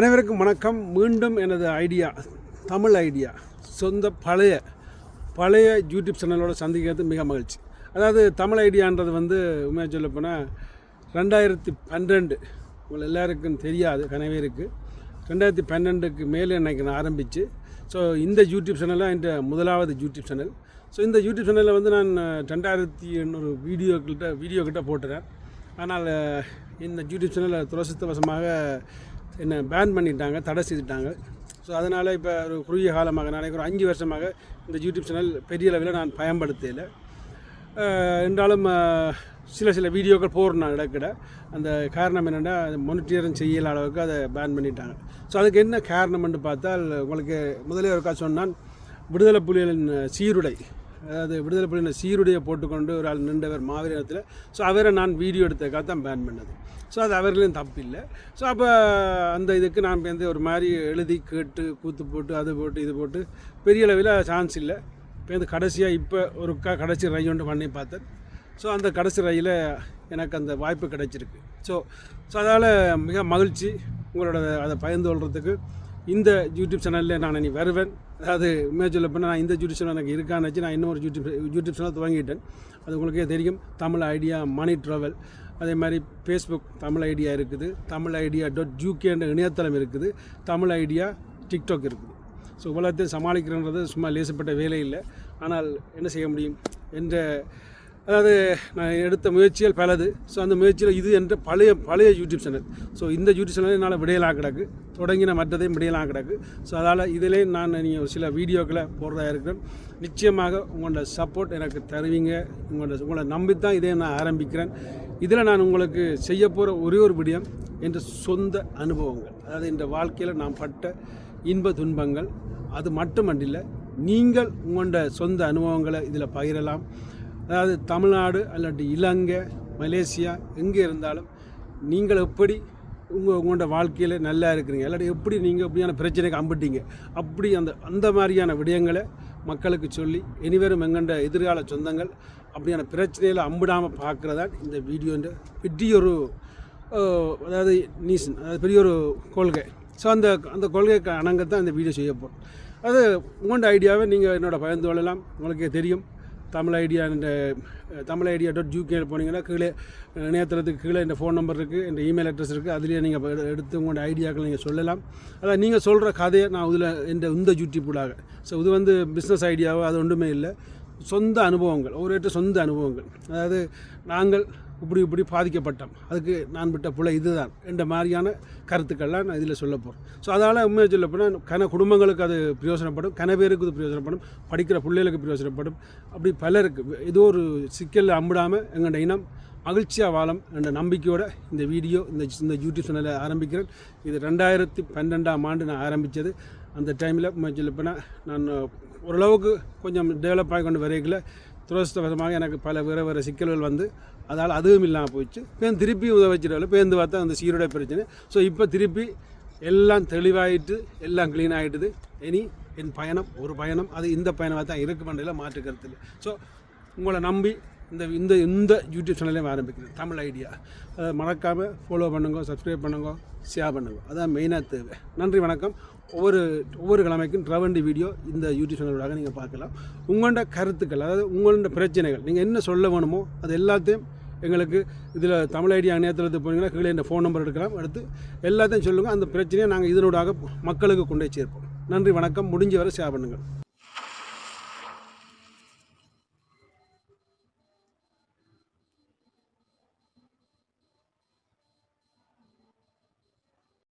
அனைவருக்கும் வணக்கம். மீண்டும் எனது ஐடியா தமிழ் ஐடியா சொந்த பழைய பழைய யூடியூப் சேனலோட சந்திக்கிறது மிக மகிழ்ச்சி. அதாவது தமிழ் ஐடியான்றது வந்து உண்மையாக சொல்லப்போனால் ரெண்டாயிரத்தி பன்னெண்டு உங்கள் எல்லாருக்கும் தெரியாது கனவேருக்கு ரெண்டாயிரத்தி பன்னெண்டுக்கு மேலே எனக்கு நான் ஆரம்பித்து ஸோ இந்த யூடியூப் சேனலாக என்ற முதலாவது யூடியூப் சேனல். ஸோ இந்த யூடியூப் சேனலில் வந்து நான் ரெண்டாயிரத்தி எண்ணூறு வீடியோக்கிட்ட வீடியோக்கிட்ட போட்டுறேன் ஆனால் இந்த யூடியூப் சேனலில் துரசித்தவசமாக என்னை பேன் பண்ணிட்டாங்க தடை செய்துட்டாங்க. ஸோ அதனால் இப்போ ஒரு குறுகிய காலமாக நாளைக்கு ஒரு அஞ்சு வருஷமாக இந்த யூடியூப் சேனல் பெரிய அளவில் நான் பயன்படுத்தலை. என்றாலும் சில சில வீடியோக்கள் போடுறேன் நான் இடக்கிட. அந்த காரணம் என்னென்னா மானிட்டரிங் செய்யல அளவுக்கு அதை பேன் பண்ணிட்டாங்க. ஸோ அதுக்கு என்ன காரணம்னு பார்த்தால் உங்களுக்கு முதலே ஒருக்கா சொன்னான் விடுதலை புலிகளின் சீருடை. அதாவது விடுதலை புலியின சீருடையை போட்டுக்கொண்டு ஒரு ஆள் நின்றவர் மாவீரத்தில் ஸோ அவரை நான் வீடியோ எடுத்ததுக்காக தான் பேன் பண்ணது. ஸோ அது அவர்களையும் தப்பு இல்லை ஸோ அப்போ அந்த இதுக்கு நான் வந்து ஒரு மாதிரி எழுதி கேட்டு கூத்து போட்டு அது போட்டு இது போட்டு பெரிய அளவில் சான்ஸ் இல்லை. இப்போ வந்து கடைசியாக இப்போ ஒரு க கடைசி ரயில் ஒன்று பண்ணி பார்த்தேன். ஸோ அந்த கடைசி ரயில எனக்கு அந்த வாய்ப்பு கிடைச்சிருக்கு. ஸோ ஸோ அதால் மிக மகிழ்ச்சி. உங்களோட அதை பகிர்ந்து கொள்கிறதுக்கு இந்த யூடியூப் சேனலில் நான் இனி வருவேன். அதாவது உண்மையாக சொல்ல போனால் நான் இந்த யூடியூப் சேனல் எனக்கு இருக்கான்னு வச்சு நான் இன்னொரு யூடியூப் யூடியூப் சேனல் துவங்கிட்டேன். அது உங்களுக்கே தெரியும். தமிழ் ஐடியா மணி ட்ராவல் அதே மாதிரி ஃபேஸ்புக் தமிழ் ஐடியா இருக்குது. தமிழ் ஐடியா டாட் ஜூகேன்ற இணையதளம் இருக்குது. தமிழ் ஐடியா டிக்டாக் இருக்குது. ஸோ உலகத்தை சமாளிக்கிறன்றது சும்மா லேசப்பட்ட வேலை இல்லை. ஆனால் என்ன செய்ய முடியும்? என்ற அதாவது நான் எடுத்த முயற்சிகள் பலது. ஸோ அந்த முயற்சியில் இது என்ற பழைய பழைய யூடியூப் சேனல் ஸோ இந்த யூடியூப் சேனல் என்னால் விடையலாம் கிடக்கு. தொடங்கின மற்றதையும் விடையலாம் கிடக்கு. ஸோ அதால் இதிலே நான் நீங்கள் சில வீடியோக்களை போடுறதா இருக்கிறேன். நிச்சயமாக உங்களோட சப்போர்ட் எனக்கு தருவீங்க. உங்களோட உங்களை நம்பி தான் இதை நான் ஆரம்பிக்கிறேன். இதில் நான் உங்களுக்கு செய்ய போகிற ஒரே ஒரு விடயம் என்ற சொந்த அனுபவங்கள். அதாவது இந்த வாழ்க்கையில் நான் பட்ட இன்ப துன்பங்கள். அது மட்டுமன்றில்லை நீங்கள் உங்களோட சொந்த அனுபவங்களை இதில் பகிரலாம். அதாவது தமிழ்நாடு அல்லாட்டி இலங்கை மலேசியா எங்கே இருந்தாலும் நீங்கள் எப்படி உங்கள் உங்களோட வாழ்க்கையில் நல்லா இருக்கிறீங்க? இல்லாட்டி எப்படி நீங்கள் எப்படியான பிரச்சனைக்கு அம்பிட்டீங்க? அப்படி அந்த அந்த மாதிரியான விடயங்களை மக்களுக்கு சொல்லி இனிவரும் எங்கண்ட எதிர்கால சொந்தங்கள் அப்படியான பிரச்சனையில் அம்பிடாமல் பார்க்குறதா இந்த வீடியோன்ற பெரிய ஒரு அதாவது நீசன் அதாவது பெரிய ஒரு கொள்கை. ஸோ அந்த அந்த கொள்கைக்கு அணங்க தான் இந்த வீடியோ செய்ய போகிறோம் அது உங்களோட ஐடியாவை நீங்கள் என்னோட பகிர்ந்து கொள்ளலாம். உங்களுக்கே தெரியும். தமிழ் ஐடியா என்ற தமிழ் ஐடியா டாட் ஜூகே போனீங்கன்னா கீழே இணையதளத்துக்கு கீழே இந்த ஃபோன் நம்பர் இருக்குது இந்த இமெயில் அட்ரஸ் இருக்குது அதுலேயே நீங்கள் எடுத்து உங்களோட ஐடியாக்கள் நீங்கள் சொல்லலாம். அதான் நீங்கள் சொல்கிற கதையை நான் இதில் இந்த இந்த யூடியூப்புடாக ஸோ இது வந்து பிஸ்னஸ் ஐடியாவோ அது ஒன்றுமே இல்லை. சொந்த அனுபவங்கள் ஒவ்வொரு சொந்த அனுபவங்கள். அதாவது நாங்கள் இப்படி இப்படி பாதிக்கப்பட்டோம். அதுக்கு நான் விட்ட புல இதுதான் என்ற மாதிரியான கருத்துக்கள்லாம் நான் இதில் சொல்ல போகிறேன் ஸோ அதால் உண்மையை சொல்ல போனால் கன குடும்பங்களுக்கு அது பிரயோஜனப்படும் கன பேருக்கு இது பிரயோஜனப்படும் படிக்கிற பிள்ளைகளுக்கு பிரயோஜனப்படும் அப்படி பலருக்கு ஏதோ ஒரு சிக்கலில் அம்பிடாமல் எங்களோட இனம் மகிழ்ச்சியாக வாழும் என்ற நம்பிக்கையோட இந்த வீடியோ இந்த இந்த யூடியூப் சேனலை ஆரம்பிக்கிறேன். இது ரெண்டாயிரத்தி பன்னெண்டாம் ஆண்டு நான் ஆரம்பித்தது. அந்த டைமில் சொல்லப்போனால் நான் ஓரளவுக்கு கொஞ்சம் டெவலப் ஆகி கொண்டு வரைக்கல துரதிருஷ்டவசமாக எனக்கு பல வேறு வேறு சிக்கல்கள் வந்து அதால் அதுவும் இல்லாமல் போயிடுச்சு. பேர் திருப்பி உதவிச்சிடல பேருந்து பார்த்தா அந்த சீருடை பிரச்சனை. ஸோ இப்போ திருப்பி எல்லாம் தெளிவாயிட்டு எல்லாம் க்ளீன் ஆகிட்டுது இனி என் பயணம் ஒரு பயணம். அது இந்த பயணமாக தான் இருக்கு பண்ணல மாற்று இல்லை ஸோ உங்களை நம்பி இந்த இந்த இந்த யூடியூப் சேனலையும் ஆரம்பிக்கிறேன் தமிழ் ஐடியா அதை மறக்காமல் ஃபாலோ பண்ணுங்க சப்ஸ்கிரைப் பண்ணுங்க ஷேர் பண்ணுங்க. அதான் மெயினாக தேவை. நன்றி வணக்கம். ஒவ்வொரு ஒவ்வொரு கிழமைக்கும் ட்ரவண்டி வீடியோ இந்த யூடியூப் சேனலோடாக நீங்கள் பார்க்கலாம். உங்களோட கருத்துக்கள் அதாவது உங்களோட பிரச்சனைகள் நீங்கள் என்ன சொல்ல வேணுமோ அது எல்லாத்தையும் எங்களுக்கு இதில் தமிழ் ஐடியா நேரத்தில் போனீங்கன்னா கீழே இந்த ஃபோன் நம்பர் எடுக்கலாம் எடுத்து எல்லாத்தையும் சொல்லுங்கள் அந்த பிரச்சனையை நாங்கள் இதனூடாக மக்களுக்கு கொண்டே சேர்ப்போம். நன்றி வணக்கம். முடிஞ்ச வரை ஷேர் பண்ணுங்கள்.